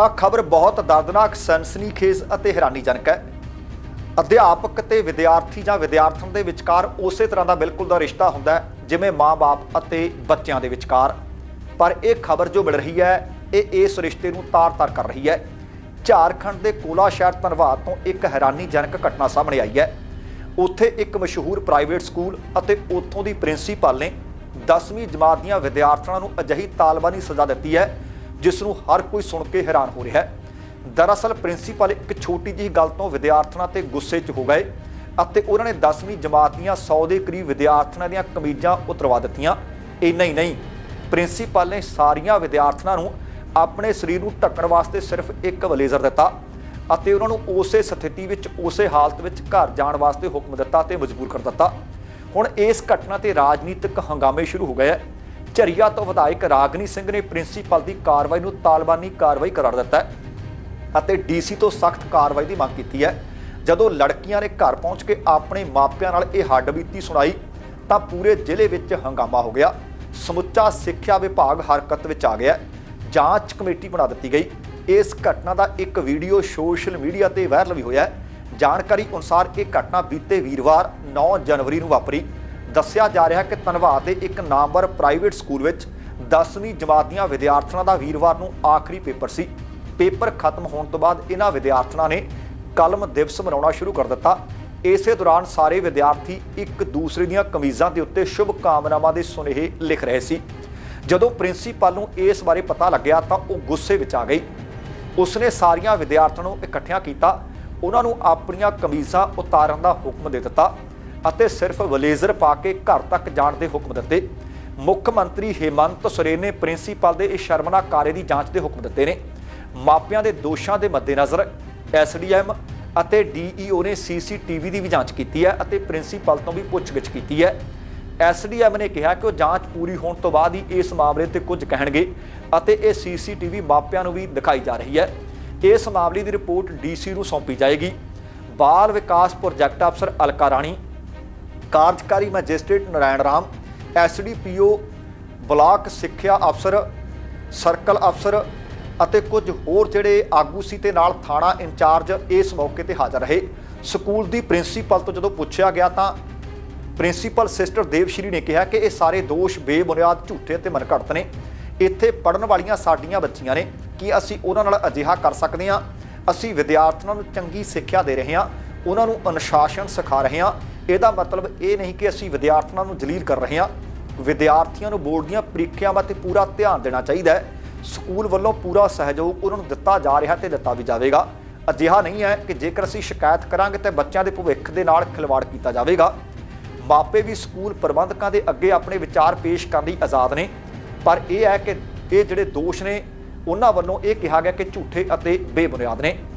ਆ ਖਬਰ ਬਹੁਤ ਦਰਦਨਾਕ ਸਨਸਨੀਖੇਜ਼ ਅਤੇ ਹੈਰਾਨੀਜਨਕ ਹੈ। ਅਧਿਆਪਕ ਤੇ ਵਿਦਿਆਰਥੀ ਜਾਂ ਵਿਦਿਆਰਥਣ ਦੇ ਵਿਚਕਾਰ ਉਸੇ ਤਰ੍ਹਾਂ ਦਾ ਬਿਲਕੁਲ ਦਾ ਰਿਸ਼ਤਾ ਹੁੰਦਾ ਹੈ, ਜਿਵੇਂ ਮਾਂ-ਬਾਪ ਅਤੇ ਬੱਚਿਆਂ ਦੇ ਵਿਚਕਾਰ। ਪਰ ਇਹ ਖਬਰ ਜੋ ਮਿਲ ਰਹੀ ਹੈ, ਇਹ ਇਸ ਰਿਸ਼ਤੇ ਨੂੰ ਤਾਰ-ਤਾਰ ਕਰ ਰਹੀ ਹੈ। ਝਾਰਖੰਡ ਦੇ ਕੋਲਾ ਸ਼ਹਿਰ ਧਨਵਾਦ ਤੋਂ ਇੱਕ ਹੈਰਾਨੀਜਨਕ ਘਟਨਾ ਸਾਹਮਣੇ ਆਈ ਹੈ। ਉੱਥੇ ਇੱਕ ਮਸ਼ਹੂਰ ਪ੍ਰਾਈਵੇਟ ਸਕੂਲ ਅਤੇ ਉੱਥੋਂ ਦੀ ਪ੍ਰਿੰਸੀਪਲ ਨੇ 10ਵੀਂ ਜਮਾਤ ਦੀਆਂ ਵਿਦਿਆਰਥਣਾਂ ਨੂੰ ਅਜਿਹੀ ਤਾਲਬਾਨੀ ਸਜ਼ਾ ਦਿੱਤੀ ਹੈ ਜਿਸ ਨੂੰ ਹਰ ਕੋਈ ਸੁਣ ਕੇ ਹੈਰਾਨ ਹੋ ਰਿਹਾ ਹੈ। ਦਰਅਸਲ, ਪ੍ਰਿੰਸੀਪਲ ਇੱਕ ਛੋਟੀ ਜਿਹੀ ਗੱਲ ਤੋਂ ਵਿਦਿਆਰਥਣਾਂ ਤੇ ਗੁੱਸੇ 'ਚ ਹੋ ਗਏ ਅਤੇ ਉਹਨਾਂ ਨੇ 10ਵੀਂ ਜਮਾਤ ਦੀਆਂ 100 ਦੇ ਕਰੀਬ ਵਿਦਿਆਰਥਣਾਂ ਦੀਆਂ ਕਮੀਜ਼ਾਂ ਉਤਰਵਾ ਦਿੱਤੀਆਂ। ਇੰਨਾ ਹੀ ਨਹੀਂ, ਪ੍ਰਿੰਸੀਪਲ ਨੇ ਸਾਰੀਆਂ ਵਿਦਿਆਰਥਣਾਂ ਨੂੰ ਆਪਣੇ ਸਰੀਰ ਨੂੰ ਢੱਕਣ ਵਾਸਤੇ ਸਿਰਫ ਇੱਕ ਬਲੇਜ਼ਰ ਦਿੱਤਾ ਅਤੇ ਉਹਨਾਂ ਨੂੰ ਉਸੇ ਸਥਿਤੀ ਵਿੱਚ, ਉਸੇ ਹਾਲਤ ਵਿੱਚ ਘਰ ਜਾਣ ਵਾਸਤੇ ਹੁਕਮ ਦਿੱਤਾ ਤੇ ਮਜਬੂਰ ਕਰ ਦਿੱਤਾ। ਹੁਣ ਇਸ ਘਟਨਾ ਤੇ ਰਾਜਨੀਤਿਕ ਹੰਗਾਮੇ ਸ਼ੁਰੂ ਹੋ ਗਏ ਹੈ। ਝਰੀਆ ਤੋਂ ਵਿਧਾਇਕ ਰਾਗਨੀ ਸਿੰਘ ਨੇ ਪ੍ਰਿੰਸੀਪਲ ਦੀ ਕਾਰਵਾਈ ਨੂੰ ਤਾਲਬਾਨੀ ਕਾਰਵਾਈ ਕਰਾਰ ਦਿੱਤਾ ਹੈ ਅਤੇ ਡੀਸੀ ਤੋਂ ਸਖਤ ਕਾਰਵਾਈ ਦੀ ਮੰਗ ਕੀਤੀ ਹੈ। ਜਦੋਂ ਲੜਕੀਆਂ ਨੇ ਘਰ ਪਹੁੰਚ ਕੇ ਆਪਣੇ ਮਾਪਿਆਂ ਨਾਲ ਇਹ ਹੱਡਬੀਤੀ ਸੁਣਾਈ, ਤਾਂ ਪੂਰੇ ਜ਼ਿਲ੍ਹੇ ਵਿੱਚ ਹੰਗਾਮਾ ਹੋ ਗਿਆ। ਸਮੁੱਚਾ ਸਿੱਖਿਆ ਵਿਭਾਗ ਹਰਕਤ ਵਿੱਚ ਆ ਗਿਆ ਜਾਂਚ ਕਮੇਟੀ ਬਣਾ ਦਿੱਤੀ ਗਈ। ਇਸ ਘਟਨਾ ਦਾ ਇੱਕ ਵੀਡੀਓ ਸੋਸ਼ਲ ਮੀਡੀਆ ਤੇ ਵਾਇਰਲ ਵੀ ਹੋਇਆ ਹੈ। ਜਾਣਕਾਰੀ ਅਨੁਸਾਰ ਇਹ ਘਟਨਾ ਬੀਤੇ ਵੀਰਵਾਰ 9 ਜਨਵਰੀ ਨੂੰ ਵਾਪਰੀ। ਦੱਸਿਆ ਜਾ ਰਿਹਾ ਕਿ ਧਨਵਾਦ ਦੇ ਇੱਕ ਨਾਮਵਰ ਪ੍ਰਾਈਵੇਟ ਸਕੂਲ ਵਿੱਚ 10ਵੀਂ ਜਮਾਤ ਦੀਆਂ ਵਿਦਿਆਰਥਣਾਂ ਦਾ ਵੀਰਵਾਰ ਨੂੰ ਆਖਰੀ ਪੇਪਰ ਸੀ। ਪੇਪਰ ਖਤਮ ਹੋਣ ਤੋਂ ਬਾਅਦ ਇਹਨਾਂ ਵਿਦਿਆਰਥਣਾਂ ਨੇ ਕਲਮ ਦਿਵਸ ਮਨਾਉਣਾ ਸ਼ੁਰੂ ਕਰ ਦਿੱਤਾ। ਇਸੇ ਦੌਰਾਨ ਸਾਰੇ ਵਿਦਿਆਰਥੀ ਇੱਕ ਦੂਸਰੇ ਦੀਆਂ ਕਮੀਜ਼ਾਂ ਦੇ ਉੱਤੇ ਸ਼ੁਭ ਕਾਮਨਾਵਾਂ ਦੇ ਸੁਨੇਹੇ ਲਿਖ ਰਹੇ ਸੀ। ਜਦੋਂ ਪ੍ਰਿੰਸੀਪਲ ਨੂੰ ਇਸ ਬਾਰੇ ਪਤਾ ਲੱਗਿਆ ਤਾਂ ਉਹ ਗੁੱਸੇ ਵਿੱਚ ਆ ਗਈ। ਉਸਨੇ ਸਾਰੀਆਂ ਵਿਦਿਆਰਥਣਾਂ ਨੂੰ ਇਕੱਠਿਆਂ ਕੀਤਾ। ਉਹਨਾਂ ਨੂੰ ਆਪਣੀਆਂ ਕਮੀਜ਼ਾਂ ਉਤਾਰਨ ਦਾ ਹੁਕਮ ਦੇ ਦਿੱਤਾ। ਅਤੇ ਸਿਰਫ ਬਲੇਜ਼ਰ ਪਾ ਕੇ ਘਰ ਤੱਕ ਜਾਣ ਦੇ ਹੁਕਮ ਦਿੱਤੇ। ਮੁੱਖ ਮੰਤਰੀ ਹੇਮੰਤ ਸੋਰੇਨ ਨੇ ਪ੍ਰਿੰਸੀਪਲ ਦੇ ਇਸ ਸ਼ਰਮਨਾਕ ਕਾਰੇ ਦੀ ਜਾਂਚ ਦੇ ਹੁਕਮ ਦਿੱਤੇ ਨੇ। ਮਾਪਿਆਂ ਦੇ ਦੋਸ਼ਾਂ ਦੇ ਮੱਦੇਨਜ਼ਰ ਐਸਡੀਐਮ ਅਤੇ ਡੀਈਓ ਨੇ ਸੀਸੀਟੀਵੀ ਦੀ ਵੀ ਜਾਂਚ ਕੀਤੀ ਹੈ ਅਤੇ ਪ੍ਰਿੰਸੀਪਲ ਤੋਂ ਵੀ ਪੁੱਛਗਿੱਛ ਕੀਤੀ ਹੈ। ਐਸਡੀਐਮ ਨੇ ਕਿਹਾ ਕਿ ਉਹ ਜਾਂਚ ਪੂਰੀ ਹੋਣ ਤੋਂ ਬਾਅਦ ਹੀ ਇਸ ਮਾਮਲੇ ਤੇ ਕੁਝ ਕਹਿਣਗੇ ਅਤੇ ਇਹ ਸੀਸੀਟੀਵੀ ਮਾਪਿਆਂ ਨੂੰ ਵੀ ਦਿਖਾਈ ਜਾ ਰਹੀ ਹੈ। ਇਸ ਮਾਮਲੇ ਦੀ ਰਿਪੋਰਟ ਡੀਸੀ ਨੂੰ ਸੌਂਪੀ ਜਾਏਗੀ। ਬਾਲ ਵਿਕਾਸ ਪ੍ਰੋਜੈਕਟ ਅਫਸਰ ਅਲਕਾ ਰਾਣੀ ਕਾਰਜਕਾਰੀ magistrate Narayan Ram, SDPO block ਸਿੱਖਿਆ ਅਫਸਰ, ਸਰਕਲ ਅਫਸਰ ਅਤੇ ਕੁਝ ਹੋਰ ਜਿਹੜੇ ਆਗੂ ਸੀ ਤੇ ਨਾਲ ਥਾਣਾ ਇੰਚਾਰਜ ਇਸ ਮੌਕੇ ਤੇ ਹਾਜ਼ਰ ਰਹੇ। ਸਕੂਲ ਦੀ ਪ੍ਰਿੰਸੀਪਲ ਤੋਂ ਜਦੋਂ ਪੁੱਛਿਆ ਗਿਆ ਤਾਂ ਪ੍ਰਿੰਸੀਪਲ ਸਿਸਟਰ ਦੇਵਸ਼੍ਰੀ ਨੇ ਕਿਹਾ ਕਿ ਇਹ ਸਾਰੇ ਦੋਸ਼ ਬੇਬੁਨਿਆਦ ਝੂਠੇ ਅਤੇ ਮਨਘੜਤ ਨੇ। ਇੱਥੇ ਪੜਨ ਵਾਲੀਆਂ ਸਾਡੀਆਂ ਬੱਚੀਆਂ ਨੇ। ਕੀ ਅਸੀਂ ਉਹਨਾਂ ਨਾਲ ਅਜਿਹਾ ਕਰ ਸਕਦੇ ਹਾਂ? ਅਸੀਂ ਵਿਦਿਆਰਥੀਆਂ ਨੂੰ ਚੰਗੀ ਸਿੱਖਿਆ ਦੇ ਰਹੇ ਹਾਂ। ਉਹਨਾਂ ਨੂੰ ਅਨੁਸ਼ਾਸਨ ਸਿਖਾ ਰਹੇ ਹਾਂ। ਇਹਦਾ ਮਤਲਬ ਇਹ ਨਹੀਂ ਕਿ ਅਸੀਂ ਵਿਦਿਆਰਥੀਆਂ ਨੂੰ ਜਲੀਲ ਕਰ ਰਹੇ ਹਾਂ। ਵਿਦਿਆਰਥੀਆਂ ਨੂੰ ਬੋਰਡ ਦੀਆਂ ਪ੍ਰੀਖਿਆਵਾਂ ਤੇ ਪੂਰਾ ਧਿਆਨ ਦੇਣਾ ਚਾਹੀਦਾ ਹੈ। ਸਕੂਲ ਵੱਲੋਂ ਪੂਰਾ ਸਹਿਯੋਗ ਉਹਨਾਂ ਨੂੰ ਦਿੱਤਾ ਜਾ ਰਿਹਾ ਤੇ ਦਿੱਤਾ ਵੀ ਜਾਵੇਗਾ। ਅਜਿਹਾ ਨਹੀਂ ਹੈ ਕਿ ਜੇਕਰ ਅਸੀਂ ਸ਼ਿਕਾਇਤ ਕਰਾਂਗੇ ਤੇ ਬੱਚਿਆਂ ਦੇ ਭਵਿੱਖ ਦੇ ਨਾਲ ਖਿਲਵਾੜ ਕੀਤਾ ਜਾਵੇਗਾ। ਮਾਪੇ ਵੀ ਸਕੂਲ ਪ੍ਰਬੰਧਕਾਂ ਦੇ ਅੱਗੇ ਆਪਣੇ ਵਿਚਾਰ ਪੇਸ਼ ਕਰਨ ਲਈ ਆਜ਼ਾਦ ਨੇ। ਪਰ ਇਹ ਹੈ ਕਿ ਇਹ ਜਿਹੜੇ ਦੋਸ਼ ਨੇ, ਉਹਨਾਂ ਵੱਲੋਂ ਇਹ ਕਿਹਾ ਗਿਆ ਕਿ ਝੂਠੇ ਅਤੇ ਬੇਬੁਨਿਆਦ ਨੇ।